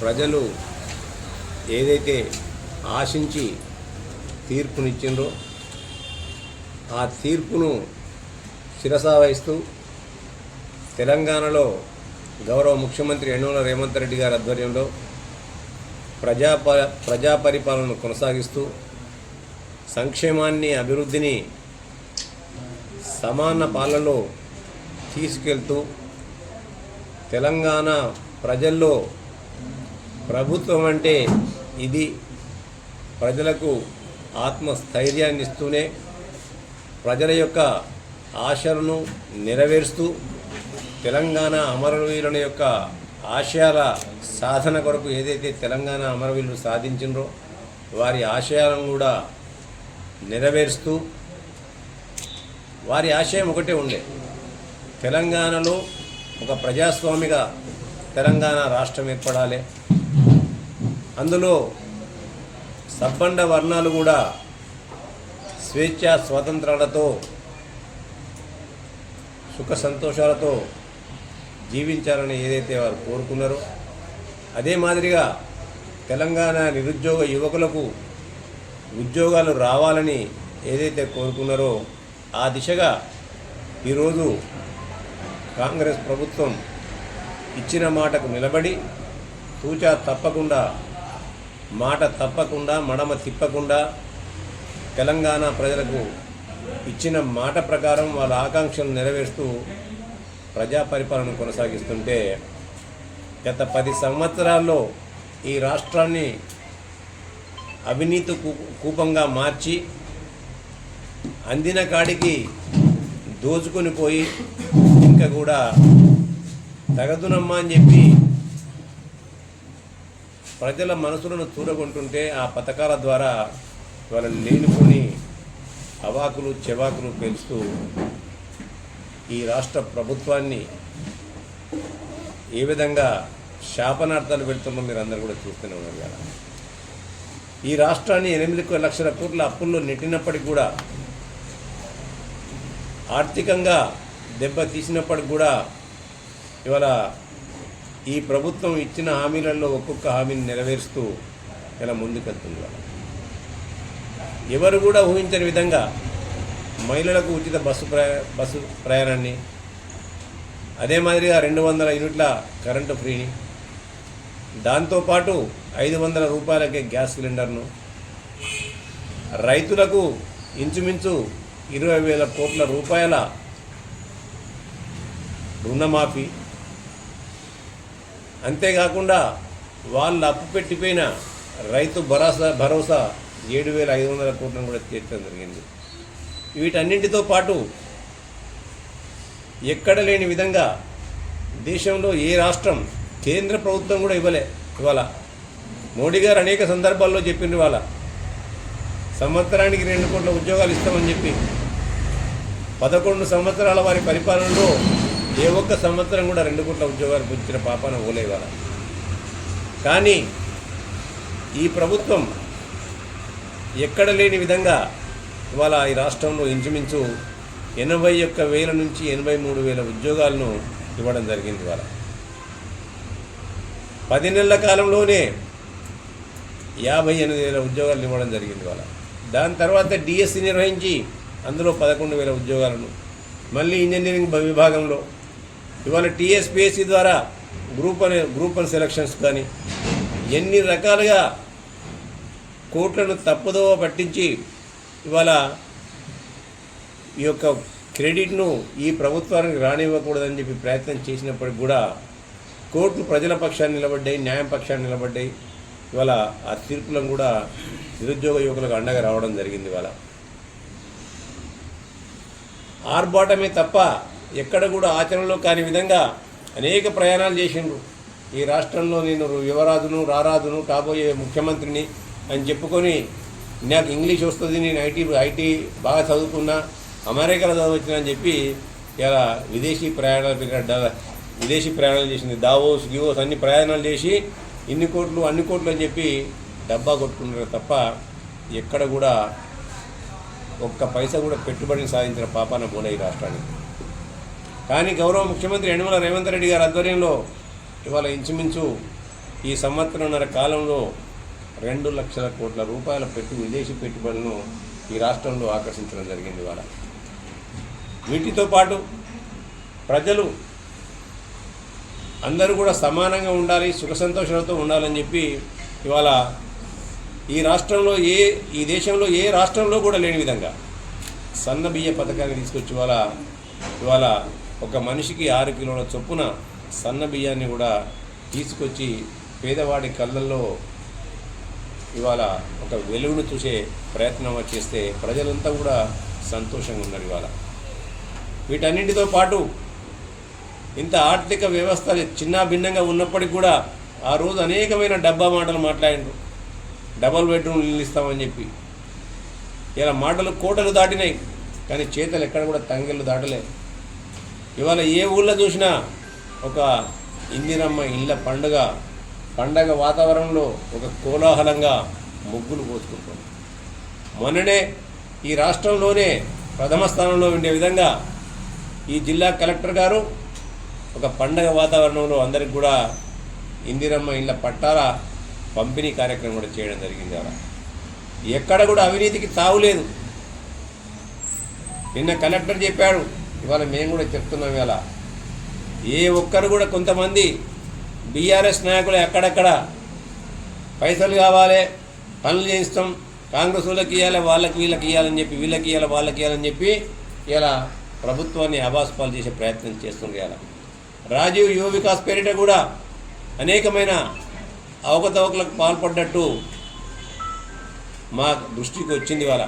ప్రజలు ఏదైతే ఆశించి తీర్పునిచ్చిండ్రో ఆ తీర్పును శిరసా వహిస్తూ తెలంగాణలో గౌరవ ముఖ్యమంత్రి యనమల రేవంత్ రెడ్డి గారి ఆధ్వర్యంలో ప్రజాప ప్రజా పరిపాలనను కొనసాగిస్తూ సంక్షేమాన్ని అభివృద్ధిని సమాన పాలనలో తీసుకెళ్తూ తెలంగాణ ప్రజల్లో ప్రభుత్వం అంటే ఇది ప్రజలకు ఆత్మస్థైర్యాన్ని ఇస్తూనే ప్రజల యొక్క ఆశలను నెరవేరుస్తూ తెలంగాణ అమరవీరుల యొక్క ఆశయాల సాధన కొరకు ఏదైతే తెలంగాణ అమరవీరులు సాధించిండ్రో వారి ఆశయాలను కూడా నెరవేరుస్తూ వారి ఆశయం ఒకటే ఉండే. తెలంగాణలో ఒక ప్రజాస్వామిక తెలంగాణ రాష్ట్రం ఏర్పడాలి. అందులో సబ్బండ వర్ణాలు కూడా స్వేచ్ఛ స్వాతంత్రాలతో సుఖ సంతోషాలతో జీవించాలని ఏదైతే వారు కోరుకున్నారో అదే మాదిరిగా తెలంగాణ నిరుద్యోగ యువకులకు ఉద్యోగాలు రావాలని ఏదైతే కోరుకున్నారో ఆ దిశగా ఈరోజు కాంగ్రెస్ ప్రభుత్వం ఇచ్చిన మాటకు నిలబడి తూచా తప్పకుండా మాట తప్పకుండా మడమ తిప్పకుండా తెలంగాణ ప్రజలకు ఇచ్చిన మాట ప్రకారం వాళ్ళ ఆకాంక్షలు నెరవేరుస్తూ ప్రజా పరిపాలన కొనసాగిస్తుంటే గత పది సంవత్సరాల్లో ఈ రాష్ట్రాన్ని అవినీతి కూ- కూపంగా మార్చి అందిన కాడికి దోచుకొని పోయి ఇంకా కూడా తగదునమ్మా అని చెప్పి ప్రజల మనసులను చూడగొంటుంటే ఆ పథకాల ద్వారా వాళ్ళని లేనుకొని అవాకులు చెవాకులు పెంచుతూ ఈ రాష్ట్ర ప్రభుత్వాన్ని ఏ విధంగా శాపనార్థాలు పెడుతున్నో మీరు అందరూ కూడా చూస్తూనే ఉన్నారు కదా ఈ రాష్ట్రాన్ని ఎనిమిది లక్షల కోట్ల అప్పుల్లో నెట్టినప్పటికి కూడా ఆర్థికంగా దెబ్బ తీసినప్పటికి కూడా ఇవాళ ఈ ప్రభుత్వం ఇచ్చిన హామీలలో ఒక్కొక్క హామీని నెరవేరుస్తూ ఇలా ముందుకెళ్తుంది? ఎవరు కూడా ఊహించని విధంగా మహిళలకు ఉచిత బస్సు ప్రయా బస్సు ప్రయాణాన్ని అదే మాదిరిగా రెండు వందల యూనిట్ల కరెంటు ఫ్రీని దాంతోపాటు ఐదు వందల రూపాయలకే గ్యాస్ సిలిండర్ను రైతులకు ఇంచుమించు ఇరవై వేల కోట్ల రూపాయల రుణమాఫీ అంతేకాకుండా వాళ్ళు అప్పు పెట్టిపోయిన రైతు భరోసా భరోసా ఏడు వేల ఐదు వందల కోట్లను కూడా తీర్చడం జరిగింది. వీటన్నింటితో పాటు ఎక్కడ లేని విధంగా దేశంలో ఏ రాష్ట్రం కేంద్ర ప్రభుత్వం కూడా ఇవ్వలే ఇవాళ. మోడీ గారు అనేక సందర్భాల్లో చెప్పిండ్రు ఇవాళ. సంవత్సరానికి రెండు కోట్ల ఉద్యోగాలు ఇస్తామని చెప్పి. పదకొండు సంవత్సరాల వారి పరిపాలనలో ఏ ఒక్క సంవత్సరం కూడా రెండు కోట్ల ఉద్యోగాలు పుచ్చిన పాపాన ఓలే కానీ ఈ ప్రభుత్వం ఎక్కడ లేని విధంగా ఇవాళ ఈ రాష్ట్రంలో ఇంచుమించు ఎనభై ఒక్క వేల నుంచి ఎనభై మూడు వేల ఉద్యోగాలను ఇవ్వడం జరిగింది ఇవాళ. పది నెలల కాలంలోనే యాభై ఎనిమిది వేల ఉద్యోగాలు ఇవ్వడం జరిగింది ఇవాళ. దాని తర్వాత డిఎస్సి నిర్వహించి అందులో పదకొండు వేల ఉద్యోగాలను మళ్ళీ ఇంజనీరింగ్ విభాగంలో ఇవాళ టీఎస్పిఎస్సి ద్వారా గ్రూప్ అనే గ్రూప్ అండ్ సెలక్షన్స్ కానీ ఎన్ని రకాలుగా కోట్లను తప్పుదోవ పట్టించి ఇవాళ ఈ యొక్క క్రెడిట్ను ఈ ప్రభుత్వానికి రానివ్వకూడదని చెప్పి ప్రయత్నం చేసినప్పటికి కూడా కోర్టులు ప్రజల పక్షాన్ని నిలబడ్డాయి న్యాయం పక్షాన్ని నిలబడ్డాయి. ఇవాళ ఆ తీర్పులను కూడా నిరుద్యోగ యువకులకు అండగా రావడం జరిగింది ఇవాళ. ఆర్భాటమే తప్ప ఎక్కడ కూడా ఆచరణలో కాని విధంగా అనేక ప్రయాణాలు చేసిండ్రు. ఈ రాష్ట్రంలో నేను యువరాజును రారాజును కాబోయే ముఖ్యమంత్రిని అని చెప్పుకొని నాకు ఇంగ్లీష్ వస్తుంది నేను ఐటీ ఐటీ బాగా చదువుకున్నా అమెరికాలో చదవచ్చిన అని చెప్పి ఇలా విదేశీ ప్రయాణాలు పెట్టిన విదేశీ ప్రయాణాలు చేసింది. దావోస్ గివోస్ అన్ని ప్రయాణాలు చేసి ఇన్ని కోట్లు అన్ని కోట్లు అని చెప్పి డబ్బా కొట్టుకున్నారు తప్ప ఎక్కడ కూడా ఒక్క పైసా కూడా పెట్టుబడిని సాధించిన పాపాన పోలే ఈ రాష్ట్రానికి. కానీ గౌరవ ముఖ్యమంత్రి యనమల రేవంత్ రెడ్డి గారి ఆధ్వర్యంలో ఇవాళ ఇంచుమించు ఈ సంవత్సరంన్నర కాలంలో రెండు లక్షల కోట్ల రూపాయల పెట్టు విదేశీ పెట్టుబడులను ఈ రాష్ట్రంలో ఆకర్షించడం జరిగింది ఇవాళ. వీటితో పాటు ప్రజలు అందరూ కూడా సమానంగా ఉండాలి సుఖ సంతోషాలతో ఉండాలని చెప్పి ఇవాళ ఈ రాష్ట్రంలో ఏ ఈ దేశంలో ఏ రాష్ట్రంలో కూడా లేని విధంగా సన్న బియ్య పథకాన్ని తీసుకొచ్చి ఇవాళ ఇవాళ ఒక మనిషికి ఆరు కిలోల చొప్పున సన్న బియ్యాన్ని కూడా తీసుకొచ్చి పేదవాడి కళ్ళల్లో ఇవాళ ఒక వెలుగును చూసే ప్రయత్నం చేస్తే ప్రజలంతా కూడా సంతోషంగా ఉన్నారు ఇవాళ. వీటన్నింటితో పాటు ఇంత ఆర్థిక వ్యవస్థ చిన్న భిన్నంగా ఉన్నప్పటికి కూడా ఆ రోజు అనేకమైన డబ్బా మాటలు మాట్లాడిండ్రు డబల్ బెడ్రూమ్ నిలిస్తామని చెప్పి. ఇలా మాటలు కోటలు దాటినాయి. కానీ చేతలు ఎక్కడ కూడా తంగెళ్ళు దాటలే. ఇవాళ ఏ ఊళ్ళో చూసినా ఒక ఇందిరమ్మ ఇళ్ళ పండుగ పండగ వాతావరణంలో ఒక కోలాహలంగా ముగ్గులు పోసుకుంటాం మొన్ననే ఈ రాష్ట్రంలోనే ప్రథమ స్థానంలో ఉండే విధంగా ఈ జిల్లా కలెక్టర్ గారు ఒక పండగ వాతావరణంలో అందరికి కూడా ఇందిరమ్మ ఇళ్ళ పట్టాల పంపిణీ కార్యక్రమం కూడా చేయడం జరిగింది అలా. ఎక్కడ కూడా అవినీతికి తావులేదు. నిన్న కలెక్టర్ చెప్పాడు ఇవాళ మేము కూడా చెప్తున్నాం ఇవాళ. ఏ ఒక్కరు కూడా కొంతమంది బీఆర్ఎస్ నాయకులు ఎక్కడెక్కడ పైసలు కావాలి పనులు చేయిస్తాం కాంగ్రెస్ వాళ్ళకి ఇవ్వాలి వాళ్ళకి వీళ్ళకి ఇవ్వాలని చెప్పి వీళ్ళకి ఇవ్వాలి వాళ్ళకి ఇవ్వాలని చెప్పి ఇలా ప్రభుత్వాన్ని అభాస్పాలు చేసే ప్రయత్నం చేస్తుంది ఇలా రాజీవ్ యువ వికాస్ పేరిట కూడా అనేకమైన అవకతవకలకు పాల్పడ్డట్టు మా దృష్టికి వచ్చింది వాళ్ళ